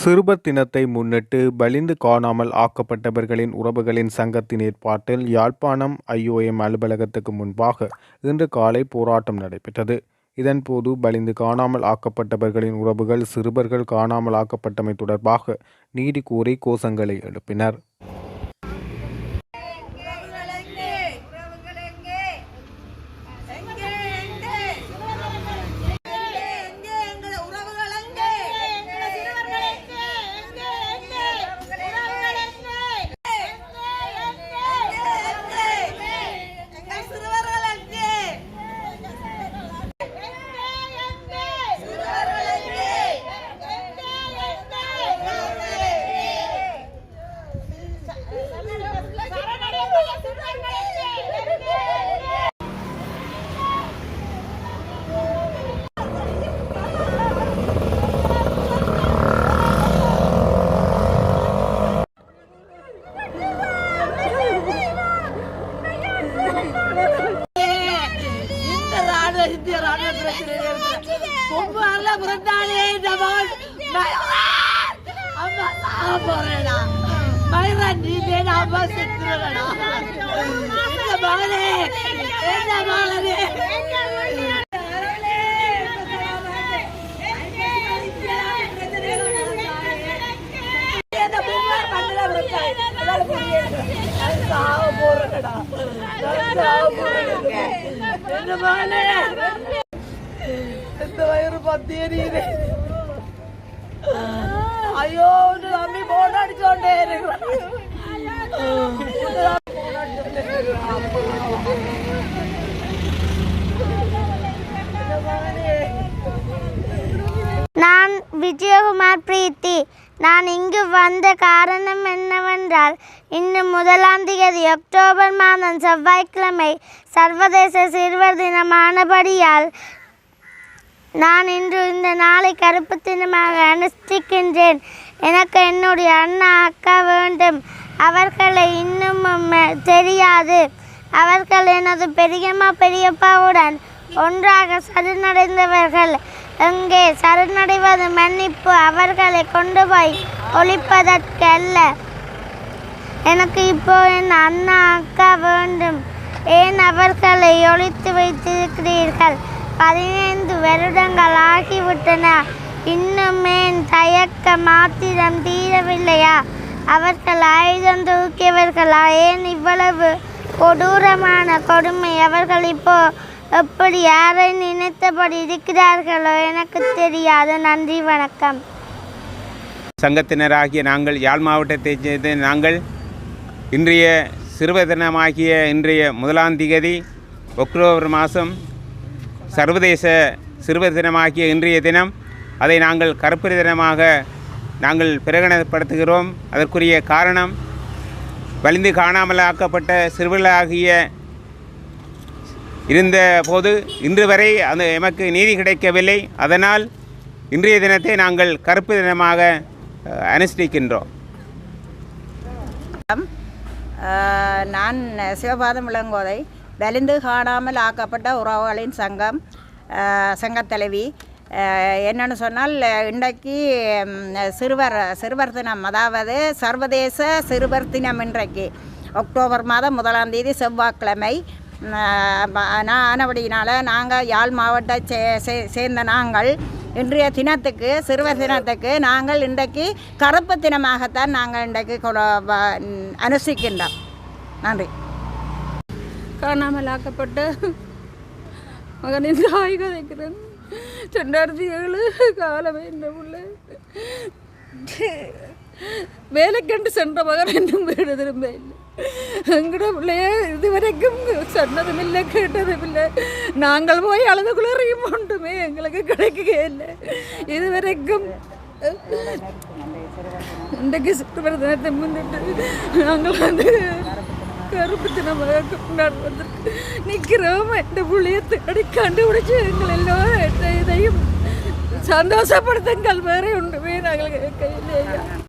சிறுபர் தினத்தை முன்னிட்டு பலிந்து காணாமல் ஆக்கப்பட்டவர்களின் உறவுகளின் சங்கத்தின் ஏற்பாட்டில் யாழ்ப்பாணம் ஐஓஎம் அலுவலகத்துக்கு முன்பாக இன்று காலை போராட்டம் நடைபெற்றது. இதன்போது பலிந்து காணாமல் ஆக்கப்பட்டவர்களின் உறவுகள் சிறுவர்கள் காணாமல் ஆக்கப்பட்டமை தொடர்பாக நீதி கோரி கோஷங்களை எழுப்பினர் உறவுகள் எங்கே உறவுகள் எங்கே எங்கே எங்கே எங்கே எங்கே எங்கள் உறவுகள் எங்கே எங்கள் சிறுவர்கள் எங்கே எங்கே எங்கே உறவுகள் எங்கே எங்கே எங்கே எங்கள் சிறுவர்கள் எங்கே சிறுவர்கள் எங்கே இந்த இந்திய ராணுவ பிரச்சனை பொம்பால பிறந்தாலே இந்த மகன் அம்மா சாக போறேடா மயிரன் நீ வேணா அம்மா செத்துறடா இந்த மகனே இந்த மகனே இந்த பொம்பால மண்ணில விழுந்தாய் அதால புரியுது நான் சாக போறேடா நான் சாக போறேன்? என்ன மகனே இந்த வயிறு பத்தியே ஐயோ அம்மி போன் அடிச்சோண்டே நான் விஜயகுமார் பிரீத்தி நான் இங்கு வந்த காரணம் என்னவென்றால் இன்று முதலாம் தேதி அக்டோபர் மாதம் செவ்வாய்க்கிழமை சர்வதேச சிறுவர் தினமானபடியால் நான் இன்று இந்த நாளை கருப்பு தினமாக அனுஷ்டிக்கின்றேன். எனக்கு என்னுடைய அண்ணா அக்கா வேண்டும். அவர்களை இன்னும் தெரியாது. அவர்கள் எனது பெரியம்மா பெரியப்பாவுடன் ஒன்றாக சரணடைந்தவர்கள். எங்கே சரணடைவது மன்னிப்பு அவர்களை கொண்டு போய் ஒழிப்பதற்கல்ல. எனக்கு இப்போ என் அண்ணா அக்கா வேண்டும். ஏன் அவர்களை ஒழித்து வைத்திருக்கிறீர்கள்? பதினைந்து வருடங்கள் ஆகிவிட்டன இன்னுமே தயக்க மாத்திரம் தீரவில்லையா? அவர்கள் ஆயுதம் தூக்கியவர்களா? ஏன் இவ்வளவு கொடூரமான கொடுமை? அவர்கள் இப்போ எப்படி யாரை நினைத்தபடி இருக்கிறார்களோ? எனக்கு தெரியாது. நன்றி வணக்கம். சங்கத்தினராகிய நாங்கள் யாழ் மாவட்டத்தைச் சேர்ந்த நாங்கள் இன்றைய சிறுவதினமாகிய இன்றைய முதலாம் திகதி அக்டோபர் மாதம் சர்வதேச சிறுவர் தினமாகிய இன்றைய தினம் அதை நாங்கள் கருப்பொரு தினமாக நாங்கள் பிரகடனப்படுத்துகிறோம். அதற்குரிய காரணம் வலிந்து காணாமலாக்கப்பட்ட சிறுவர்களாகிய இருந்த போது இன்று வரை அந்த எமக்கு நீதி கிடைக்கவில்லை. அதனால் இன்றைய தினத்தை நாங்கள் கருப்பு தினமாக அனுஷ்டிக்கின்றோம். நான் சிவபாதம் இளங்கோதை வலிந்து காணாமல் ஆக்கப்பட்ட உறவுகளின் சங்கம் சங்கத்தலைவி என்னென்னு என்னன்னு சொன்னால் இன்றைக்கு சிறுவர் சிறுவர் தினம் அதாவது சர்வதேச சிறுவர் தினம் இன்றைக்கு அக்டோபர் மாதம் முதலாம் தேதி செவ்வாய்க்கிழமை நான் ஆனபடியினால் நாங்கள் யாழ் மாவட்ட சே சே- சேர்ந்த நாங்கள் இன்றைய தினத்துக்கு சிறுவர் தினத்துக்கு நாங்கள் இன்றைக்கு கருப்பு தினமாகத்தான் நாங்கள் இன்றைக்கு அனுசிக்கின்றோம் நன்றி காணாமல் ஆக்கப்பட்ட மகனின் தாய் கதைக்கிறேன் ரெண்டாயிரத்தி ஏழு காலமே இந்த உள்ள வேலைக்கண்டு சென்ற மகன் இன்னும் வீடு திரும்ப இல்லை எங்கட பிள்ளைய இதுவரைக்கும் சொன்னதும் இல்லை கேட்டதும் இல்லை நாங்கள் போய் அழுது குளிரையும் ஒன்றுமே எங்களுக்கு கிடைக்கவே இல்லை இதுவரைக்கும் இன்றைக்கு சிறுவர் தினத்தை முன்னிட்டு நாங்கள் வந்து கருப்பு தினமாக கொண்டாடுவதற்கு நிற்கிறோம் இந்த புளியத்தை அடி கண்டுபிடிச்சி எங்கள் எல்லோரும் இதையும் சந்தோஷப்படுத்துங்கள். வேற ஒன்றுமே நாங்கள் கையிலேயா